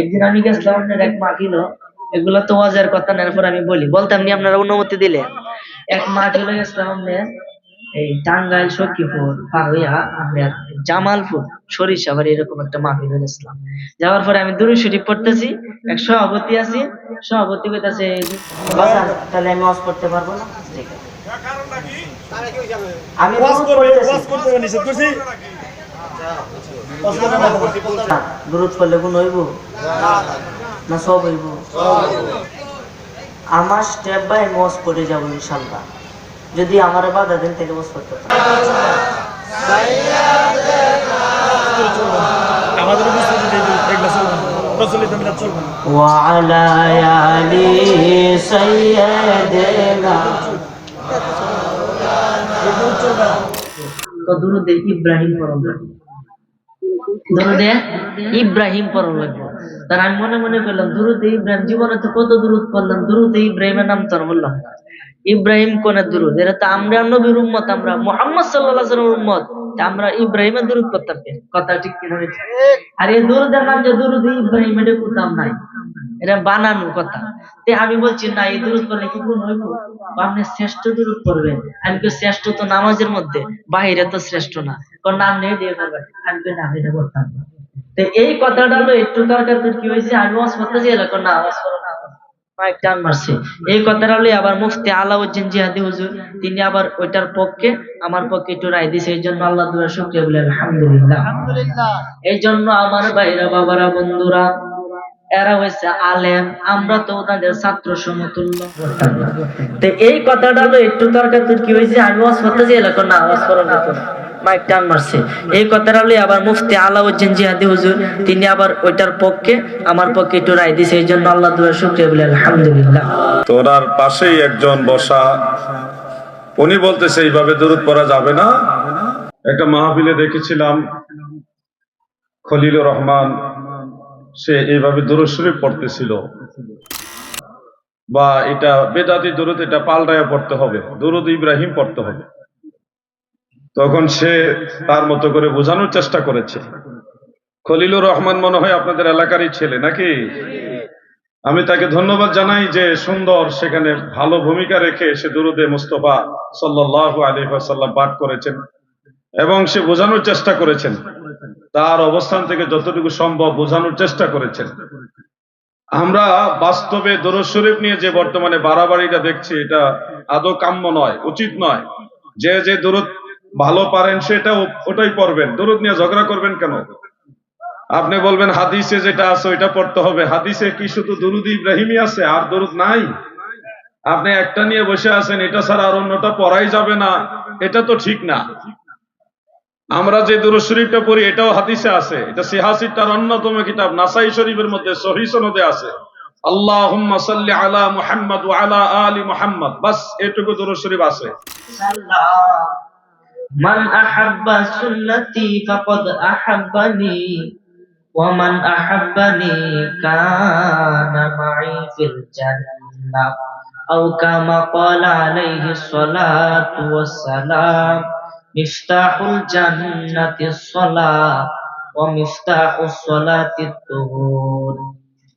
একদিন আমি গেছিলাম এগুলা তো ওয়াজের কথা না আমি বলি, বলতাম নি, আপনারা অনুমতি দিলে? এক মাহফিলে গেছিলাম এই টাঙ্গাইল সখীপুর পার হইয়া জামালপুর এরকম একটা মাহফিলে গেছিলাম। যাওয়ার পরে আমি দুরু শরীফ পড়তেছি, এক সভাপতি আছি, সভাপতি কইতাছে তাহলে আমি ওয়াজ করতে পারব না। আছে। আমি ওয়াজ করতে দুরুদ পড়লে গুণ হইব না সব হইব আমার স্টেপ বাই মস করে যাব ইনশাল্লাহ যদি আমার বাধা দিন থেকে মস করতে পারি আমাদের উপস্থিতি এগুলো চলবে না প্রচলিত মিলাদ চলবে না وعلى آل سيدنا তো দুরুদে ইব্রাহিম পড়ল দুরুদে ইব্রাহিম পড়া লাগবে। তার আমি মনে মনে করলাম, দুরুদে ইব্রাহিম, জীবনে তো কত দুরুদ পড়লাম, দুরুদে ইব্রাহিমের নাম তো বললাম ইব্রাহিম কোন দুরুদ? এটা তো আমরা নবীর উম্মত, আমরা মোহাম্মদ ওয়াসাল্লামের উম্মত। আমরা ইব্রাহিমের দুরুদ করতাম কথা ঠিক কিনা? আর এই দুরুদের নাম যে দুরুদ ইব্রাহিম এটা কোথাও নাই। এটা বানানোর কথা। তে আমি বলছি না এই দুরুদ করলে কি গুণ হইব? আপনি শ্রেষ্ঠ দুরুদ করবেন আমি কি শ্রেষ্ঠ তো নামাজের মধ্যে বাহিরে তো শ্রেষ্ঠ না। কারণ নাম নিয়ে দিয়ে করবেন আমি কি নাম এটা করতাম এই কথাটা হলো একটু তরকার কি হয়েছে আমি ওয়াজ না ওয়াজ করো টান মারছে এই কথাটা আবার মুফতি আলাউদ্দিন জিহাদি হুজুর। তিনি আবার ওইটার পক্ষে আমার পক্ষে একটু রায় দিছে। এই জন্য আল্লাহ শুক্রিয়া বলে আলহামদুলিল্লাহ। এই জন্য আমার ভাইরা বাবারা বন্ধুরা এরা হয়েছে আলেম। আমরা তো ওনাদের ছাত্র সমতুল্য। তো এই কথাটা হলো একটু তরকার কি হয়েছে আমি ওয়াজ করতেছি এরকম না ওয়াজ করার মাইক টান মারছে। এই কথাটা হলো আবার মুফতি আলাউদ্দিন জিহাদি হুজুর, তিনি আবার ওইটার পক্ষে আমার পক্ষে একটু রায় দিছে। এই জন্য আল্লাহ দুয়ার শুক্রিয়া বলে আলহামদুলিল্লাহ। তো ওনার পাশেই একজন বসা, উনি বলতেছে, এইভাবে দূরত পড়া যাবে না। একটা মাহফিলে দেখেছিলাম, খলিলুর রহমান, সে এইভাবে দূরত শরীফ পড়তেছিল। বা এটা বেদাতি দূরত এটা পাল্টায় পড়তে হবে। দূরত ইব্রাহিম পড়তে হবে। তখন সে তার মতো করে বোঝানোর চেষ্টা করেছে। খলিলুর রহমান মনে হয় আপনাদের এলাকারই ছেলে নাকি? আমি তাকে ধন্যবাদ জানাই যে সুন্দর সেখানে ভালো ভূমিকা রেখে সে দুরুদে মুস্তফা সাল্লাল্লাহু আলাইহি ওয়াসাল্লাম পাঠ করেছেন এবং সে বোঝানোর চেষ্টা করেছেন। তার অবস্থান থেকে যতটুকু সম্ভব বোঝানোর চেষ্টা করেছেন। আমরা বাস্তবে দরুদ শরীফ নিয়ে যে বর্তমানে বাড়াবাড়িটা দেখছি, এটা আদৌ কাম্য নয়, উচিত নয়। যে যে দরুদ ভালো পারেন সেটা ওটাই পড়বেন। দরুদ নিয়ে ঝগড়া করবেন কেন? আপনি বলবেন, হাদিসে যেটা আছে ওইটা পড়তে হবে। হাদিসে কি শুধু দরুদ ইব্রাহিমই আছে, আর দরুদ নাই? আপনি একটা নিয়ে বসে আছেন, এটা ছাড়া আর অন্যটা পড়াই যাবে না। এটা তো ঠিক না। আমরা যে দুরুদ শরীফটা পড়ি, এটাও হাদিসে আছে। এটা সিহাসিটার অন্যতম কিতাব, নাসাই শরীফের মধ্যে সহি সনদে আছে। আল্লাহুম্মা সাল্লি আলা মুহাম্মদ ওয়া আলা আলি মুহাম্মদ। বাস, এটুকু দুরুদ শরীফ আছে। মান আহাব্বা সুন্নতি ফাকাদ আহাব্বানি, ওয়া মান আহাব্বানি কানা মাই ফিল জান্নাহ, আও কামা ক্বালা আলাইহি সলাতু ওয়াস সালাম মিফতাহুল জান্নাতি সলাহ, ওয়া মিফতাহুস সলাতিত তুহুর।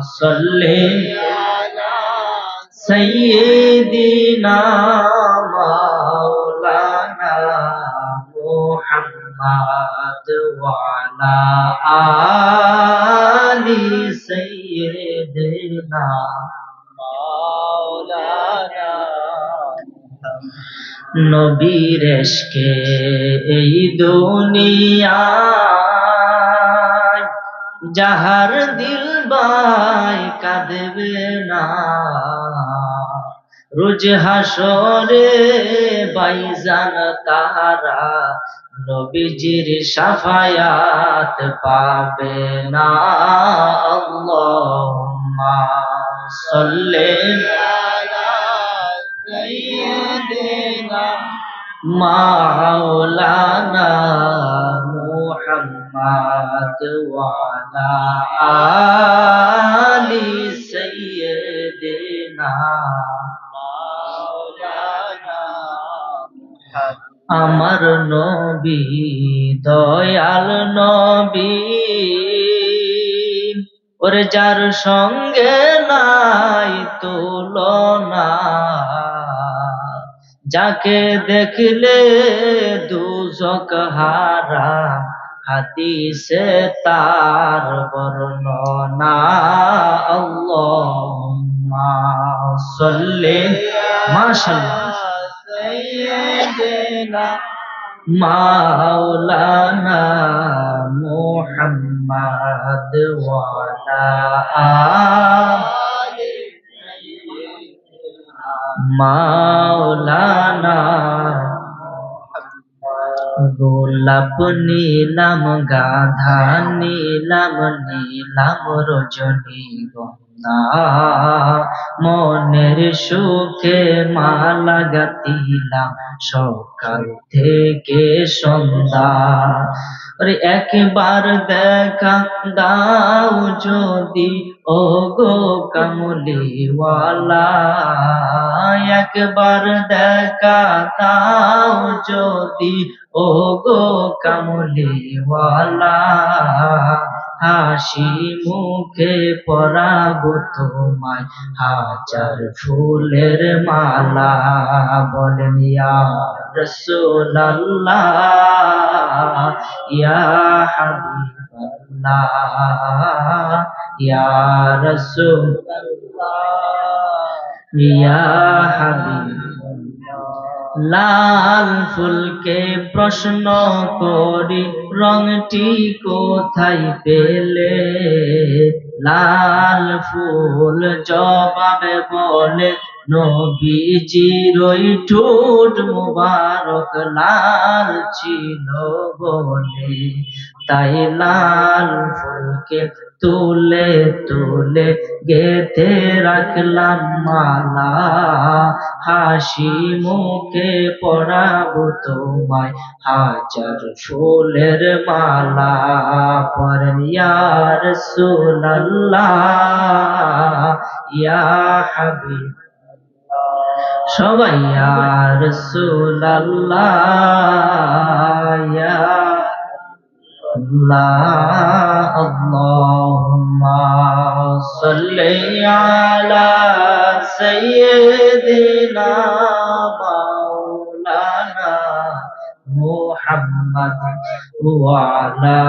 صل سيدنا مولانا محمد وعلى آل سيدنا مولانا নবীর এশকে এই দুনিয়ায় যাহার দিল বাই কাঁদবে না। রোজ হাসরে বাইজান তারা নবীজির সাফায়াত পাবে না। আল্লাহুম্মা সাল্লি আলা মাওলানা মুহাম্মদ ওয়া আলা আলি সাইয়্যিদিনা আমার নবী দয়াল নবী ওরে যার সঙ্গে নাই তুলনা, যাকে দেখলে দুজক হারা হাদিসে তার বর্ণনা আল্লাহুম্মা সাল্লি মাশাআল্লাহ মাওলানা মুহাম্মদ ওয়ালা আলি মাওলানা গোলাপ নীলাম, গাধা নীলাম নীলাম রজনী গন্ধা মনের সুখে মালা গাতিলাম সকাল থেকে সন্ধ্যা। একবার দেখা দাও যদি ও গো কামলিওয়ালা। একবার দেখা দাও যদি ও গো কামলিওয়ালা, হাসি মুখে পরাবো তোমায়, হাজার ফুলের মালা বলেন ইয়া রসুল্লাহ ইয়া হাবিবাল্লাহ, ইয়া রসুল্লাহ ইয়া হাবিব লাল ফুলকে প্রশ্ন করি রংটি কোথায় পেলে? লাল ফুল জবাবে বলে, নবীজির ওই ঠোঁট মুবারক লাল ছিল বলে। তাই লাল ফুলকে তুলে তুলে গেথে রাখলাম মালা। হাসি মুখে পড়াবো তোমায় হাজার ফুলের মালা। পরিয়ার সুনাল্লা ইয়া সবাই আর সুনাল্লা ইয়া اللهم صل على سيدنا مولانا محمد وعلى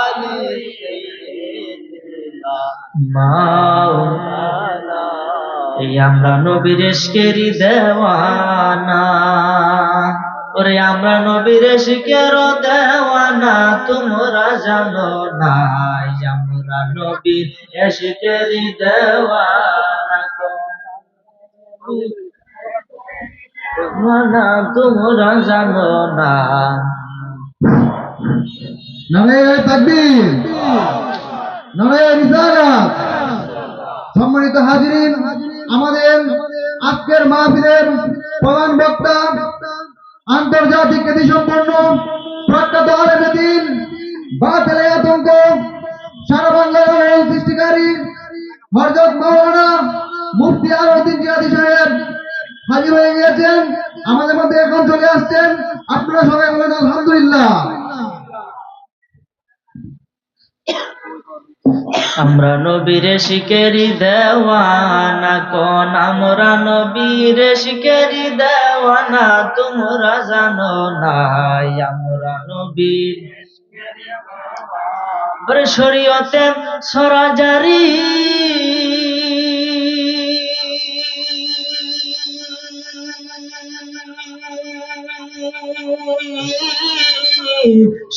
آل سيدنا مولانا এই আমরা নবীর এসকেরি দেওয়ানা ওরে আমরা নবীর শিকের দেওয়ানা, তোমরা জানো না আমরা নবীর এসকেরি দেওয়ানা তোমরা জানো না সম্মানিত হাজিরিন, আমাদের আজকের মাহফিলের প্রধান বক্তা আন্তর্জাতিক খ্যাতি সম্পন্ন প্রখ্যাত আলেমেদিন বাতিলে আতঙ্ক, সারা বাংলার আলোড়ন সৃষ্টিকারী হরজত মাওলানা মুফতি আলউদ্দিন জিয়াদি সাহেব হাজির হয়ে গিয়েছেন, আমাদের মধ্যে এখন চলে আসছেন, আপনারা সবাই বলেন আলহামদুলিল্লাহ। আমরা নবীর শিকেরি দেওয়ানা কোন? আমরা নবীর শিকেরি দেওয়ানা, তোমরা জানো না আমরা নবীর শরীয়তে সরাজারি।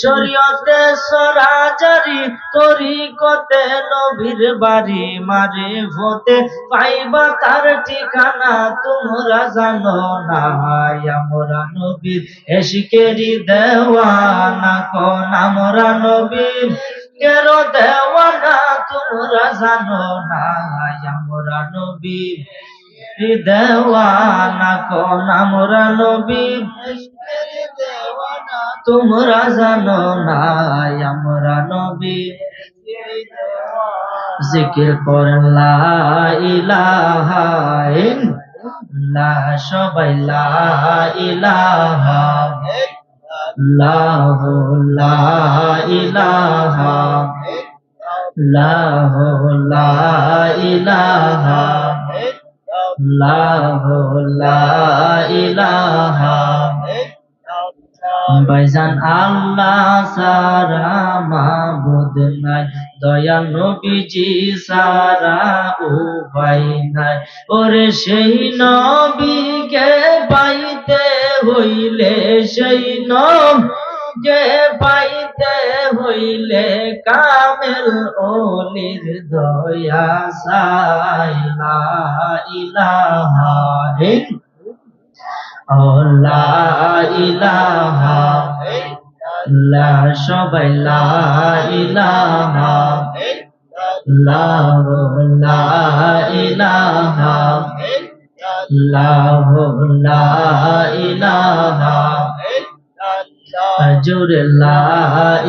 শরীয়তে সরাজারি তরিকতে নবীর বাড়ি মারে হতে পাইবা তার ঠিকানা, তোমরা জানো না আমরা নবীর। এসিকেরি দেওয়ানা কোন আমরা নবীর। কের দেওয়ানা তোমরা জানো না আমরা নবীর। দেওয়ানা কোন আমরা নবীর। তোমরা জানো না আমরা নবী জিকির করেন লা ইলাহা ইল্লাল্লাহ সবাই লা ইলাহা লাহ লা ইলাহা লাহ লা ইলাহা লাহ লা ইলাহা ভাইজান, আল্লাহ সারা মাবুদ নাই। দয়াল নবীজি সারা উপায় নাই। ওরে সেই নবীকে পাইতে হইলে, সেই নবীকে পাইতে হইলে কামেল ওলির দয়া সাইলা ইলাহা ইল্লাল্লাহ। লা ইলাহা লা সবাই লা ইলাহা লা লা ইলাহা লা লা ইলাহা জোরে লা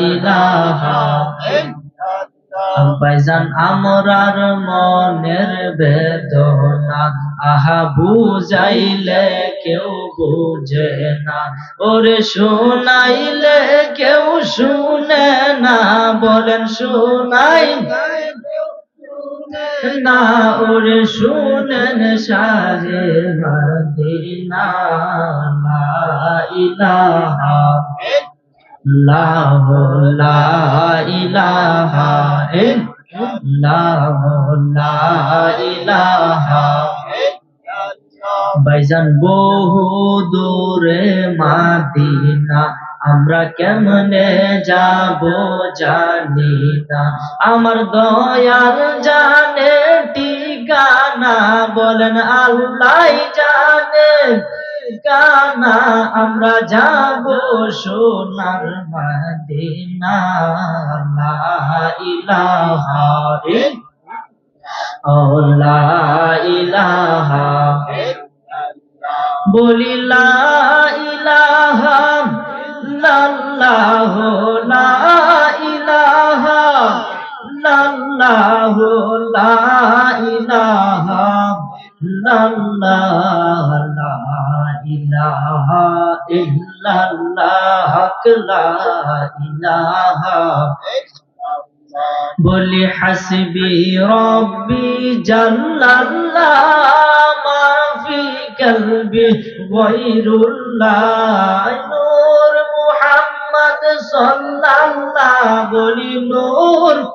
ইলাহা ভাইজান, আমরার মনের বেদনা, আহা বুঝাইলে কেউ বুঝে না। ওরে শুনাইলে কেউ শুনে না, বলেন শুনাই। না, ওরে শুনেন সারে মদিনা ইলাহা লাহ ভাইজান বহু দূরে মাদিনা, আমরা কেমনে যাব জানি না। আমার দয়াল জানে ঠিকানা বলেন আল্লাহ জানে ঠিকানা আমরা যাব সোনার মদিনা। লা ইলাহা লা ইলাহা বলি ইলাহা লাল্লাহ লা ইলাহা লাল্লাহ ইলাহা ইল্লাল্লাহ লা ইলাহা। বলি, হাসবি রব্বি জাল্লাল্লাহ মা ফি কলবি গায়রুল্লাহ নূর মুহাম্মদ সাল্লাল্লাহ। বলি, নূর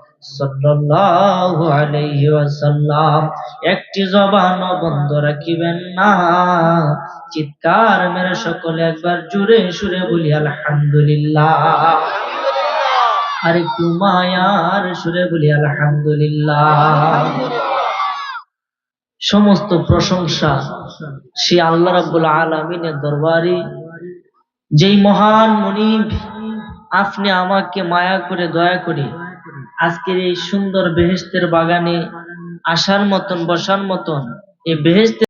সাল্লাল্লাহু আলাইহি ওয়াসাল্লাম একটি জবান বন্ধ রাখিবেন না। চিৎকার মেরে সকলে একবার জুড়ে সুরে বলি আলহামদুলিল্লাহ। আর একটু মায়ার সুরে বলি আলহামদুলিল্লাহ। সমস্ত প্রশংসা সে আল্লাহ রাব্বুল আলামিনের দরবারে। যেই মহান মনিব আপনি আমাকে মায়া করে দয়া করে আজকের এই সুন্দর বেহেস্তের বাগানে আসার মতন বসার মতন এই বেহেশতের